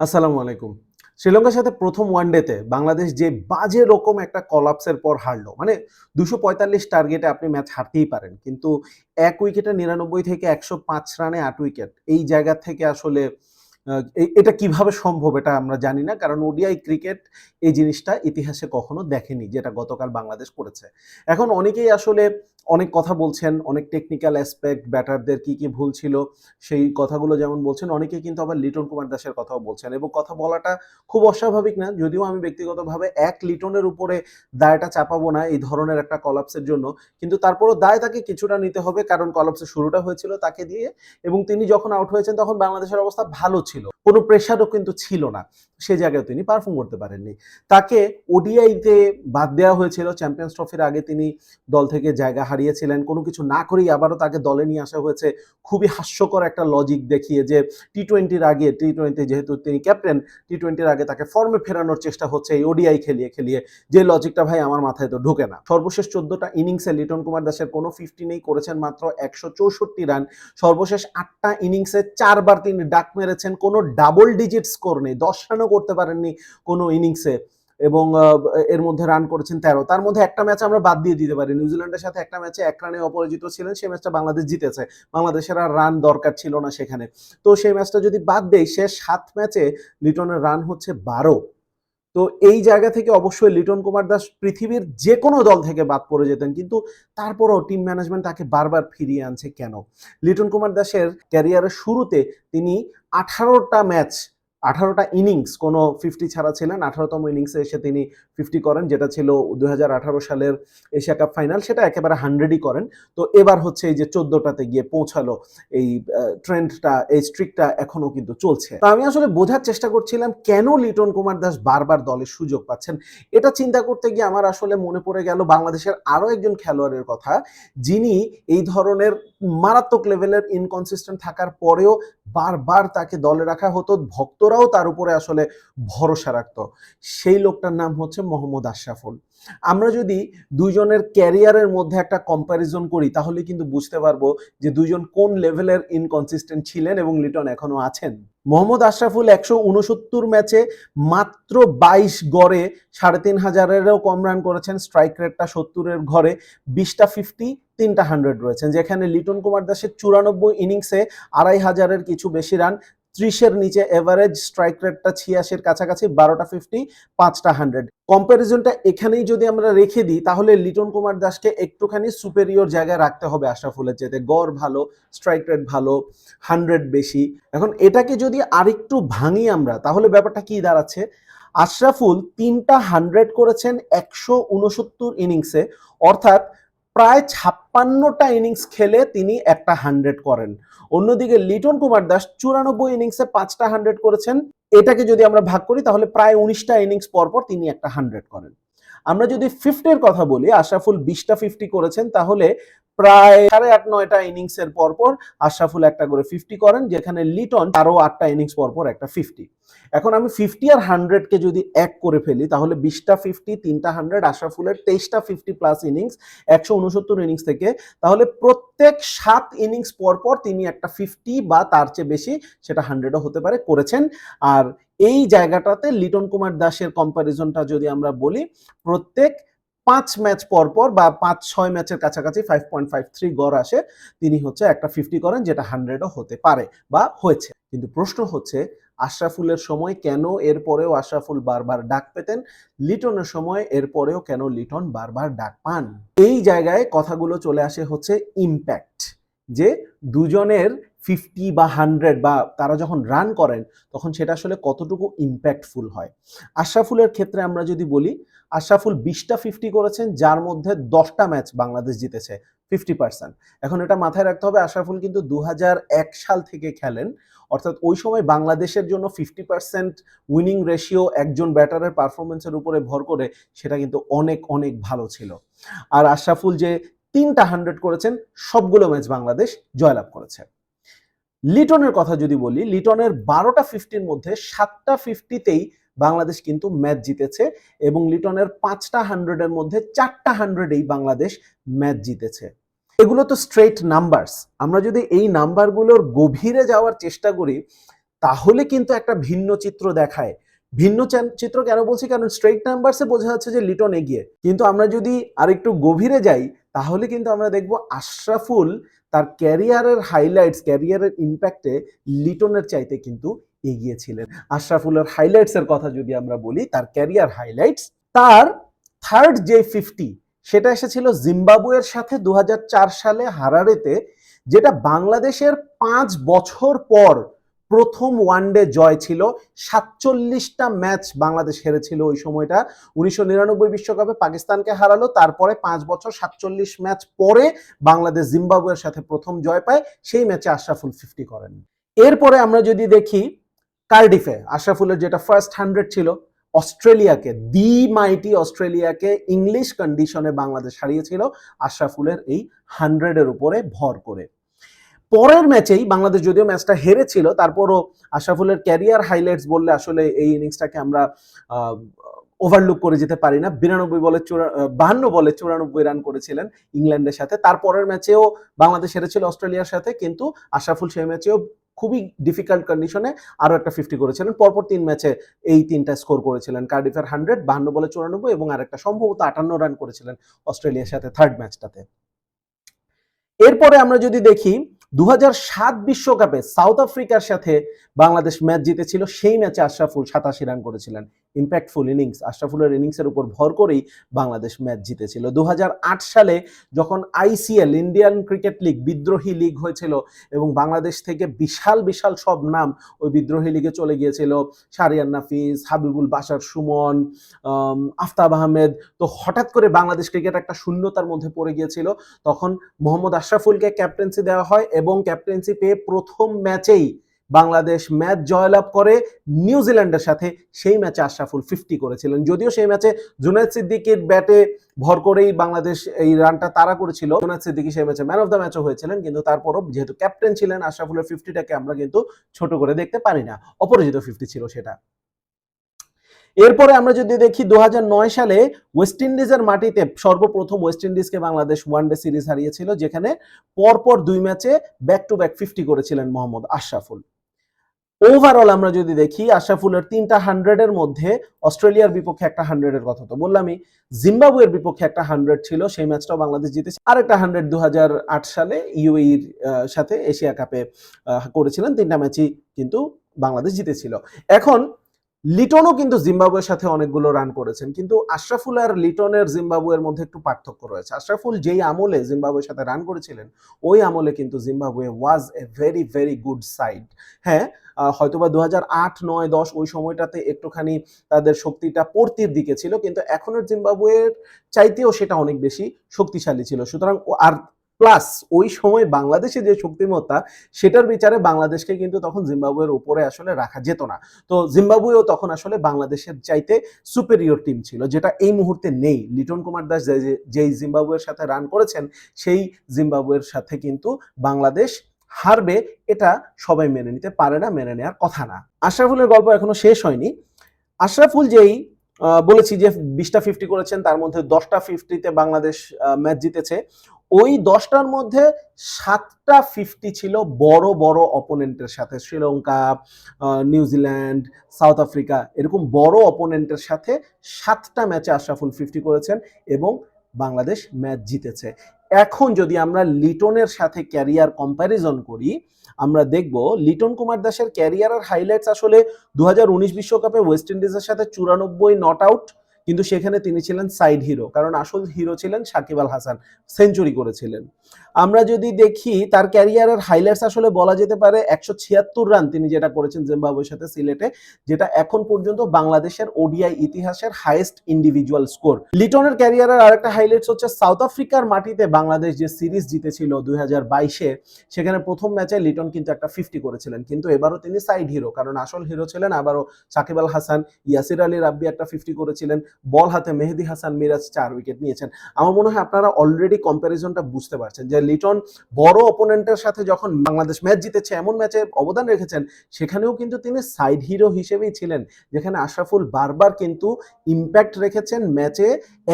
আসসালামু আলাইকুম। শ্রীলঙ্কার সাথে প্রথম ওয়ানডেতে বাংলাদেশ যে বাজে রকম একটা কলাপসের পর হারলো মানে দুশো পঁয়তাল্লিশ টার্গেটে আপনি ম্যাচ হারতেই পারেন, কিন্তু এক উইকেটে নিরানব্বই থেকে একশো পাঁচ রানে আট উইকেট এই জায়গা থেকে আসলে এটা কীভাবে সম্ভব এটা আমরা জানি না, কারণ ওডিআই ক্রিকেট এই জিনিসটা ইতিহাসে কখনো দেখেনি, যেটা গতকাল বাংলাদেশ করেছে। এখন অনেকেই আসলে অনেক কথা বলছেন, অনেক টেকনিক্যাল অ্যাসপেক্ট ব্যাটারদের কি কি ভুল ছিল, সেই কথাগুলো যেমন বলছেন অনেকে কিন্তু আবার লিটন কুমার দাসের কথাও বলছেন এবং কথা বলাটা খুব অস্বাভাবিক না, যদিও আমি ব্যক্তিগতভাবে এক লিটনের উপরে দায়টা চাপাবো না এই ধরনের একটা কলাপসের জন্য, কিন্তু তারপরও দায় তাকে কিছুটা নিতে হবে কারণ কলাপসের শুরুটা হয়েছিল তাকে দিয়ে এবং তিনি যখন আউট হয়েছেন তখন বাংলাদেশের অবস্থা ভালো ছিল, কোনো প্রেশারও কিন্তু ছিল না, সে জায়গায় তিনি পারফর্ম করতে পারেননি। তাকে ওডিআইতে বাদ দেওয়া হয়েছিল চ্যাম্পিয়ন্স ট্রফির আগে তিনি দল থেকে জায়গা হারিয়েছিলেন, কোনো কিছু না করেই আবারও তাকে দলে নিয়ে আসা হয়েছে। খুবই হাস্যকর একটা লজিক দেখিয়ে যে টি টোয়েন্টির আগে টি টোয়েন্টি যেহেতু তিনি ক্যাপ্টেন টি টোয়েন্টির আগে তাকে ফর্মে ফেরানোর চেষ্টা হচ্ছে এই ওডিআই খেলিয়ে খেলিয়ে। যে লজিকটা ভাই আমার মাথায় তো ঢোকে না। সর্বশেষ চোদ্দটা ইনিংসে লিটন কুমার দাসের কোনো ফিফটি নেই করেছেন, মাত্র একশো চৌষট্টি রান সর্বশেষ আটটা ইনিংসে চারবার তিনি ডাক মেরেছেন, কোনো ডাবল ডিজিট স্কোর নেই, দশ রানও করতে পারেননি কোনো ইনিংসে এবং এর মধ্যে রান করেছেন তেরো। তার মধ্যে একটা ম্যাচ আমরা বাদ দিয়ে দিতে পারি। নিউজিল্যান্ডের সাথে একটা ম্যাচে এক রানে অপরাজিত ছিলেন, সেই ম্যাচটা বাংলাদেশ জিতেছে। বাংলাদেশের আর রান দরকার ছিল না সেখানে। তো সেই ম্যাচটা যদি বাদ দেই, শেষ সাত ম্যাচে লিটনের রান হচ্ছে বারো। তো এই জায়গা থেকে অবশ্যই লিটন কুমার দাস পৃথিবীর যে কোনো দল থেকে বাদ পড়ে যেতেন। কিন্তু তারপরও টিম ম্যানেজমেন্ট তাকে বারবার ফিরিয়ে আনছে কেন? লিটন কুমার দাসের ক্যারিয়ারের শুরুতে তিনি আঠারোটা ম্যাচ আঠারোটা ইনিংস কোনো ফিফটি ছাড়া ছিলেন। আঠারোতম ইনিংসে এসে তিনি ফিফটি করেন, যেটা ছিল দু হাজার আঠারো সালের এশিয়া কাপ ফাইনাল সেটা একেবারে হান্ড্রেডই করেন। তো এবার হচ্ছে এই যে চোদ্দটাতে গিয়ে পৌঁছালো এই ট্রেন্ডটা এই স্ট্রিকটা এখনও কিন্তু চলছে। তো আমি আসলে বোঝার চেষ্টা করছিলাম কেন লিটন কুমার দাস বারবার দলের সুযোগ পাচ্ছেন? এটা চিন্তা করতে গিয়ে আমার আসলে মনে পড়ে গেল বাংলাদেশের আরও একজন খেলোয়াড়ের কথা, যিনি এই ধরনের মারাত্মক লেভেলের ইনকনসিস্টেন্ট থাকার পরেও বারবার তাকে দলে রাখা হতো, ভক্তরাও তার উপরে আসলে ভরসা রাখতো। সেই লোকটার নাম হচ্ছে মোহাম্মদ আশরাফুল। আমরা যদি দুইজনের ক্যারিয়ারের মধ্যে একটা কম্প্যারিজন করি, তাহলে কিন্তু বুঝতে পারব যে দুইজন কোন লেভেলের ইনকনসিস্টেন্ট ছিলেন এবং লিটন এখনও আছেন। মোহাম্মদ আশরাফুল একশো উনসত্তর ম্যাচে মাত্র বাইশ গড়ে সাড়ে তিন হাজারেরও কম রান করেছেন স্ট্রাইক রেটটা সত্তরের ঘরে, বিশটা ফিফটি তিনটা হান্ড্রেড রয়েছেন, যেখানে লিটন কুমার দাসের চুরানব্বই ইনিংসে আড়াই হাজারের কিছু বেশি রান ত্রিশের নিচে এভারেজ স্ট্রাইক রেটটা ছিয়াশির কাছাকাছি, বারোটা ফিফটি পাঁচটা হান্ড্রেড কম্প্যারিজনটা এখানেই যদি আমরা রেখে দিই, তাহলে লিটন কুমার দাসকে একটুখানি সুপেরিয়র জায়গায় রাখতে হবে আশরাফুলের যেতে গড় ভালো স্ট্রাইক রেট ভালো হান্ড্রেড বেশি। এখন এটাকে যদি আরেকটু ভাঙি আমরা, তাহলে ব্যাপারটা কি দাঁড়াচ্ছে? আশরাফুল তিনটা হান্ড্রেড করেছেন একশো উনসত্তর ইনিংসে অর্থাৎ প্রায় ছাপ্পান্নটা ইনিংস খেলে তিনি একটা হান্ড্রেড করেন। অন্যদিকে লিটন কুমার দাস চুরানব্বই ইনিংসে পাঁচটা হান্ড্রেড করেছেন। এটাকে যদি আমরা ভাগ করি, তাহলে প্রায় উনিশটা ইনিংস পরপর তিনি একটা হান্ড্রেড করেন। আমরা যদি ফিফটির কথা বলি, আশরাফুল বিশটা ফিফটি করেছেন, তাহলে প্রায় সাড়ে আট, নয়টা ইনিংসের পরপর আশরাফুল একটা করে ফিফটি করেন, যেখানে লিটন আরও আটটা ইনিংস পরপর একটা ফিফটি এখন আমি ফিফটি আর হান্ড্রেডকে যদি এক করে ফেলি, তাহলে বিশটা ফিফটি তিনটা হান্ড্রেড আশরাফুলের তেইশটা ফিফটি প্লাস ইনিংস একশো উনসত্তর ইনিংস থেকে, তাহলে প্রত্যেক সাত ইনিংস পর পর তিনি একটা ফিফটি বা তার চেয়ে বেশি, সেটা হান্ড্রেডও হতে পারে, করেছেন। আর এই জায়গাটাতে লিটন কুমার দাসের কম্প্যারিজনটা যদি আমরা বলি, প্রত্যেক পাঁচ ম্যাচ পর পর বা পাঁচ, ছয় ম্যাচের কাছাকাছি ফাইভ পয়েন্ট ফাইভ থ্রি গড় আসে, তিনি হচ্ছে একটা ফিফটি করেন যেটা হান্ড্রেডও হতে পারে বা হয়েছে। কিন্তু প্রশ্ন হচ্ছে, আশরাফুলের সময় কেন এরপরেও আশরাফুল বারবার ডাক পেতেন? লিটনের সময় এরপরেও কেন লিটন বারবার ডাক পান? এই জায়গায় কথাগুলো চলে আসে হচ্ছে ইম্প্যাক্ট যে দুজনের ফিফটি বা হান্ড্রেড বা তারা যখন রান করেন, তখন সেটা আসলে কতটুকু ইম্প্যাক্টফুল হয়। আশরাফুলের ক্ষেত্রে আমরা যদি বলি, আশরাফুল বিশটা ফিফটি করেছেন, যার মধ্যে দশটা ম্যাচ বাংলাদেশ জিতেছে ফিফটি পার্সেন্ট এখন এটা মাথায় রাখতে হবে, আশরাফুল কিন্তু দু সাল থেকে খেলেন, অর্থাৎ ওই সময় বাংলাদেশের জন্য ফিফটি পার্সেন্ট উইনিং রেশিও একজন ব্যাটারের পারফরমেন্সের উপরে ভর করে, সেটা কিন্তু অনেক অনেক ভালো ছিল। আর আশরাফুল যে তিনটা হান্ড্রেড করেছেন, সবগুলো ম্যাচ বাংলাদেশ জয়লাভ করেছে। লিটনের কথা যদি বলি, লিটনের বারোটা ফিফটির মধ্যে সাতটা ফিফটিতেই বাংলাদেশ কিন্তু ম্যাচ জিতেছে এবং লিটনের পাঁচটা হান্ড্রেডের মধ্যে চারটা হান্ড্রেডেই বাংলাদেশ ম্যাচ জিতেছে। এগুলো তো স্ট্রেট নাম্বারস আমরা যদি এই নাম্বারগুলোর গভীরে যাওয়ার চেষ্টা করি, তাহলে কিন্তু একটা ভিন্ন চিত্র দেখায়। ভিন্ন চিত্র কেন বলছি? কারণ স্ট্রেট নাম্বারসে বোঝা যাচ্ছে যে লিটন এগিয়ে। কিন্তু আমরা যদি আরেকটু গভীরে যাই তাহলে কিন্তু আমরা দেখব আশরাফুল তার ক্যারিয়ারের হাইলাইটস ক্যারিয়ারের ইম্প্যাক্টে লিটনের চাইতে কিন্তু এগিয়ে ছিলেন আশরাফুলের হাইলাইটস এর কথা যদি আমরা বলি, তার ক্যারিয়ার হাইলাইটস তার থার্ড যে ফিফটি সেটা এসেছিল জিম্বাবুয়ের সাথে দু হাজার চার সালে হারারেতে, যেটা বাংলাদেশের পাঁচ বছর পর প্রথম ওয়ানডে জয় ছিল। সাতচল্লিশটা ম্যাচ বাংলাদেশ হেরেছিল ওই সময়টা উনিশশো নিরানব্বই বিশ্বকাপে পাকিস্তানকে হারালো। তারপরে পাঁচ বছর সাতচল্লিশ ম্যাচ পরে বাংলাদেশ জিম্বাবুয়ের সাথে প্রথম জয় পায়। সেই ম্যাচে আশরাফুল ফিফটি করেন। এরপরে আমরা যদি দেখি কার্ডিফে, আশরাফুলের যেটা ফার্স্ট হান্ড্রেড ছিল, অস্ট্রেলিয়াকে দি মাইটি অস্ট্রেলিয়াকে ইংলিশ কন্ডিশনে বাংলাদেশ হারিয়েছিল। আশরাফুলের এই হান্ড্রেডের উপরে ভর করে। পরের ম্যাচেই বাংলাদেশ যদিও ম্যাচটা হেরেছিল, তারপরও আশরাফুলের ক্যারিয়ার হাইলাইটস বললে আসলে এই ইনিংসটাকে আমরা ওভারলুক করে যেতে পারি না। বিরানব্বই বলে বাহান্ন বলে চুরানব্বই রান করেছিলেন ইংল্যান্ডের সাথে। তারপরের ম্যাচেও বাংলাদেশ হেরেছিল অস্ট্রেলিয়ার সাথে, কিন্তু আশরাফুল সেই ম্যাচেও খুবই ডিফিকাল্ট কন্ডিশনে আরও একটা ফিফটি করেছিলেন। পরপর তিন ম্যাচে এই তিনটা স্কোর করেছিলেন। কার্ডিফের হান্ড্রেড বাহান্ন বলে চুরানব্বই এবং আরেকটা সম্ভবত আটান্ন রান করেছিলেন অস্ট্রেলিয়ার সাথে থার্ড ম্যাচটাতে এরপরে আমরা যদি দেখি দু বিশ্বকাপে সাউথ আফ্রিকার সাথে বাংলাদেশ ম্যাচ জিতেছিল সেই ম্যাচে আশরাফুল সাতাশি রান করেছিলেন। ইম্প্যাক্টফুল ইনিংস আশরাফুলের ইনিংসের উপর ভর করেই বাংলাদেশ ম্যাচ জিতেছিল। দু হাজার আট সালে যখন আইসিএল ইন্ডিয়ান ক্রিকেট লিগ বিদ্রোহী লিগ হয়েছিল এবং বাংলাদেশ থেকে বিশাল বিশাল সব নাম ওই বিদ্রোহী লিগে চলে গিয়েছিল শারিয়ান নাফিস, হাবিবুল বাশার সুমন আফতাব আহমেদ। তো হঠাৎ করে বাংলাদেশ ক্রিকেট একটা শূন্যতার মধ্যে পড়ে গিয়েছিল। তখন মোহাম্মদ আশরাফুলকে ক্যাপ্টেন্সি দেওয়া হয় এবং ক্যাপ্টেন্সি পেয়ে প্রথম ম্যাচেই বাংলাদেশ ম্যাচ জয়লাভ করে নিউজিল্যান্ডের সাথে সেই ম্যাচে আশরাফুল ফিফটি করেছিলেন। যদিও সেই ম্যাচে জুনাইদ সিদ্দিকির ব্যাটে ভর করেই বাংলাদেশ এই রানটা তারা করেছিল। জুনাইদ সিদ্দিকি সেই ম্যাচে ম্যান অফ দ্য ম্যাচও হয়েছিলেন, কিন্তু তারপরও যেহেতু ক্যাপ্টেন ছিলেন আশরাফুলের ফিফটিটাকে আমরা কিন্তু ছোট করে দেখতে পারি না। অপরাজিত ফিফটি ছিল সেটা। এরপরে আমরা যদি দেখি দু হাজার নয় সালে ওয়েস্ট ইন্ডিজের মাটিতে সর্বপ্রথম ওয়েস্ট ইন্ডিজকে বাংলাদেশ ওয়ানডে সিরিজ হারিয়েছিল, যেখানে পরপর দুই ম্যাচে ব্যাক টু ব্যাক ফিফটি করেছিলেন মোহাম্মদ আশরাফুল। ওভারঅল আমরা যদি দেখি আশরাফুলের তিনটা হান্ড্রেডের মধ্যে অস্ট্রেলিয়ার বিপক্ষে একটা হান্ড্রেডের কথা তো বললামই। জিম্বাবুয়ের বিপক্ষে একটা হান্ড্রেড ছিল, সেই ম্যাচটাও বাংলাদেশ জিতেছে। আরেকটা হান্ড্রেড দু হাজার আট সালে ইউএইর সাথে এশিয়া কাপে করেছিলেন। তিনটা ম্যাচই কিন্তু বাংলাদেশ জিতেছিল। এখন লিটনও কিন্তু জিম্বাবুয়ের সাথে অনেকগুলো রান করেছেন, কিন্তু আশরাফুল আর লিটনের জিম্বাবুয়ের মধ্যে একটু পার্থক্য রয়েছে। আশরাফুল যেই আমলে জিম্বাবুয়ের সাথে রান করেছিলেন, ওই আমলে কিন্তু Zimbabwe was a very very good side হ্যাঁ হয়তোবা দু হাজার আট, নয়, দশ ওই সময়টাতে একটুখানি তাদের শক্তিটা পড়তির দিকে ছিল, কিন্তু এখনের জিম্বাবুয়ের চাইতেও সেটা অনেক বেশি শক্তিশালী ছিল। সুতরাং আর প্লাস ওই সময় বাংলাদেশে যে শক্তিমত্তা, সেটার বিচারে বাংলাদেশকে কিন্তু তখন জিম্বাবুয়ের উপরে আসলে রাখা যেত না। তো জিম্বাবুয়েও তখন আসলে বাংলাদেশের চাইতে সুপেরিয়র টিম ছিল, যেটা এই মুহূর্তে নেই। লিটন কুমার দাস যেই জিম্বাবুয়ের সাথে রান করেছেন, সেই জিম্বাবুয়ের সাথে কিন্তু বাংলাদেশ হারবে, এটা সবাই মেনে নিতে পারে না, মেনে নেওয়ার কথা না। আশরাফুলের গল্প এখনও শেষ হয়নি। আশরাফুল যেই বলেছি যে, বিশটা ফিফটি করেছেন, তার মধ্যে দশটা ফিফটিতে বাংলাদেশ ম্যাচ জিতেছে। ওই দশটার মধ্যে সাতটা ফিফটি ছিল বড় বড় অপোনেন্টের সাথে। শ্রীলঙ্কা নিউজিল্যান্ড সাউথ আফ্রিকা এরকম বড় অপোনেন্টের সাথে সাতটা ম্যাচে আশরাফুল ফিফটি করেছেন এবং বাংলাদেশ ম্যাচ জিতেছে। এখন যদি আমরা লিটনের সাথে ক্যারিয়ার কম্প্যারিজন করি, আমরা দেখব লিটন কুমার দাসের ক্যারিয়ারের হাইলাইটস আসলে দু বিশ্বকাপে ওয়েস্ট ইন্ডিজের সাথে চুরানব্বই নট আউট কিন্তু সেখানে তিনি ছিলেন সাইড হিরো কারণ আসল হিরো ছিলেন সাকিব আল হাসান সেঞ্চুরি করেছিলেন। আমরা যদি দেখি, তার ক্যারিয়ারের হাইলাইটস আসলে বলা যেতে পারে একশো ছিয়াত্তর রান তিনি যেটা করেছেন জিম্বাবুয়ের সাথে সিলেটে, যেটা এখন পর্যন্ত বাংলাদেশের ওডিআই ইতিহাসের হাইয়েস্ট ইন্ডিভিজুয়াল স্কোর লিটনের ক্যারিয়ারের আরেকটা হাইলাইটস হচ্ছে সাউথ আফ্রিকার মাটিতে বাংলাদেশ যে সিরিজ জিতেছিল দুই হাজার বাইশে, সেখানে প্রথম ম্যাচে লিটন কিন্তু একটা ফিফটি করেছিলেন, কিন্তু এবারও তিনি সাইড হিরো কারণ আসল হিরো ছিলেন আবারও সাকিব আল হাসান, ইয়াসির আলী রাব্বি একটা ফিফটি করেছিলেন বল হাতে মেহেদি হাসান মিরাজ চার উইকেট নিয়েছেন। আমার মনে হয় আপনারা অলরেডি কম্প্যারিজনটা বুঝতে পারছেন যে লিটন বড় অপোনেন্টের সাথে যখন বাংলাদেশ ম্যাচ জিতেছে, এমন ম্যাচে অবদান রেখেছেন, সেখানেও কিন্তু তিনি সাইড হিরো হিসেবেই ছিলেন। যেখানে আশরাফুল বারবার কিন্তু ইম্প্যাক্ট রেখেছেন ম্যাচে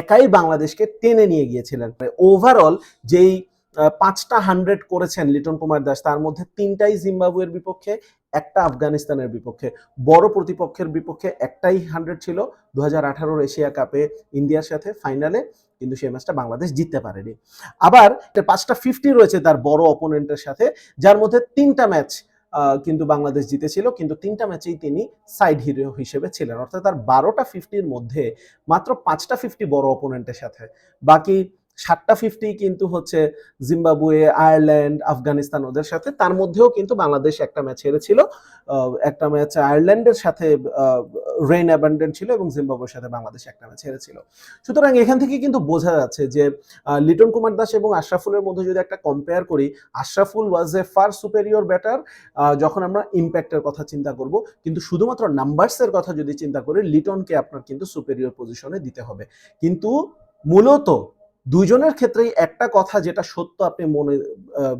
একাই বাংলাদেশকে টেনে নিয়ে গিয়েছিলেন। ওভারঅল যেই পাঁচটা হান্ড্রেড করেছেন লিটন কুমার দাস, তার মধ্যে তিনটাই জিম্বাবুয়ের বিপক্ষে একটা আফগানিস্তানের বিপক্ষে। বড় প্রতিপক্ষের বিপক্ষে একটাই হান্ড্রেড ছিল। দু হাজার এশিয়া কাপে ইন্ডিয়ার সাথে ফাইনালে কিন্তু সেই ম্যাচটা বাংলাদেশ জিততে পারেনি। আবার পাঁচটা ফিফটি রয়েছে তার বড় অপোনেন্টের সাথে, যার মধ্যে তিনটা ম্যাচ কিন্তু বাংলাদেশ জিতেছিল, কিন্তু তিনটা ম্যাচেই তিনি সাইড হিরো হিসেবে ছিলেন। অর্থাৎ তার বারোটা ফিফটির মধ্যে মাত্র পাঁচটা ফিফটি বড় অপোনেন্টের সাথে। বাকি সাতটা ফিফটি কিন্তু হচ্ছে জিম্বাবুয়ে আয়ারল্যান্ড আফগানিস্তান ওদের সাথে। তার মধ্যেও কিন্তু বাংলাদেশ একটা ম্যাচ হেরেছিল। একটা ম্যাচ আয়ারল্যান্ডের সাথে রেইন অ্যাবান্ডেন্ট ছিল এবং জিম্বাবুয়ের সাথে বাংলাদেশ একটা ম্যাচ হেরেছিল। সুতরাং এখান থেকে কিন্তু বোঝা যাচ্ছে যে লিটন কুমার দাস এবং আশরাফুলের মধ্যে যদি একটা কম্পেয়ার করি, Ashraful was a far superior batter যখন আমরা ইম্প্যাক্টের কথা চিন্তা করব। কিন্তু শুধুমাত্র নাম্বারসের কথা যদি চিন্তা করি, লিটনকে আপনার কিন্তু সুপেরিয়র পজিশনে দিতে হবে। কিন্তু মূলত দুইজনের ক্ষেত্রেই একটা কথা যেটা সত্য আপনি মনে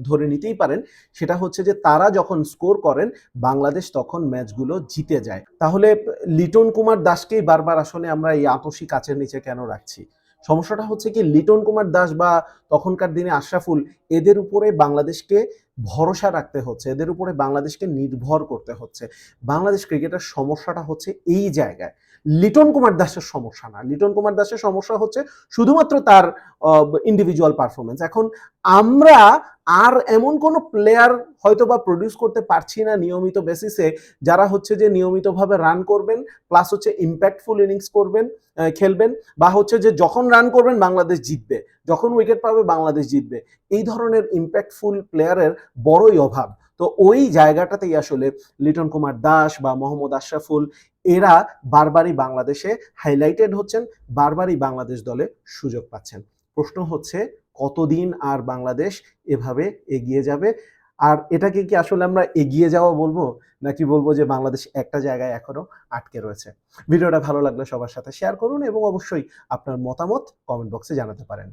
ধরে নিতেই পারেন, সেটা হচ্ছে যে তারা যখন স্কোর করেন, বাংলাদেশ তখন ম্যাচগুলো জিতে যায়। তাহলে লিটন কুমার দাসকেই বারবার আসলে আমরা এই আতসী কাচের নিচে কেন রাখছি? সমস্যাটা হচ্ছে কি, লিটন কুমার দাস বা তখনকার দিনে আশরাফুল, এদের উপরে বাংলাদেশকে ভরসা রাখতে হচ্ছে, এদের উপরে বাংলাদেশকে নির্ভর করতে হচ্ছে। বাংলাদেশ ক্রিকেটের সমস্যাটা হচ্ছে এই জায়গায়। লিটন কুমার দাসের সমস্যা না। লিটন কুমার দাসের সমস্যা হচ্ছে শুধুমাত্র তার ইন্ডিভিজুয়াল পারফরমেন্স এখন আমরা আর এমন কোনো প্লেয়ার হয়তো বা প্রডিউস করতে পারছি না নিয়মিত বেসিসে যারা হচ্ছে যে নিয়মিতভাবে রান করবেন প্লাস হচ্ছে ইম্প্যাক্টফুল ইনিংস করবেন খেলবেন, বা হচ্ছে যে যখন রান করবেন, বাংলাদেশ জিতবে। যখন উইকেট পাবে, বাংলাদেশ জিতবে। এই ধরনের ইম্প্যাক্টফুল প্লেয়ারের বড়ই অভাব। তো ওই জায়গাটাতেই আসলে লিটন কুমার দাস বা মোহাম্মদ আশরাফুল এরা বারবারই বাংলাদেশে হাইলাইটেড হচ্ছেন, বারবারই বাংলাদেশ দলে সুযোগ পাচ্ছেন। প্রশ্ন হচ্ছে, কতদিন আর বাংলাদেশ এভাবে এগিয়ে যাবে? আর এটাকে কি আসলে আমরা এগিয়ে যাওয়া বলব? নাকি বলব যে বাংলাদেশ একটা জায়গায় এখনও আটকে রয়েছে? ভিডিওটা ভালো লাগলে সবার সাথে শেয়ার করুন এবং অবশ্যই আপনার মতামত কমেন্ট বক্সে জানাতে পারেন।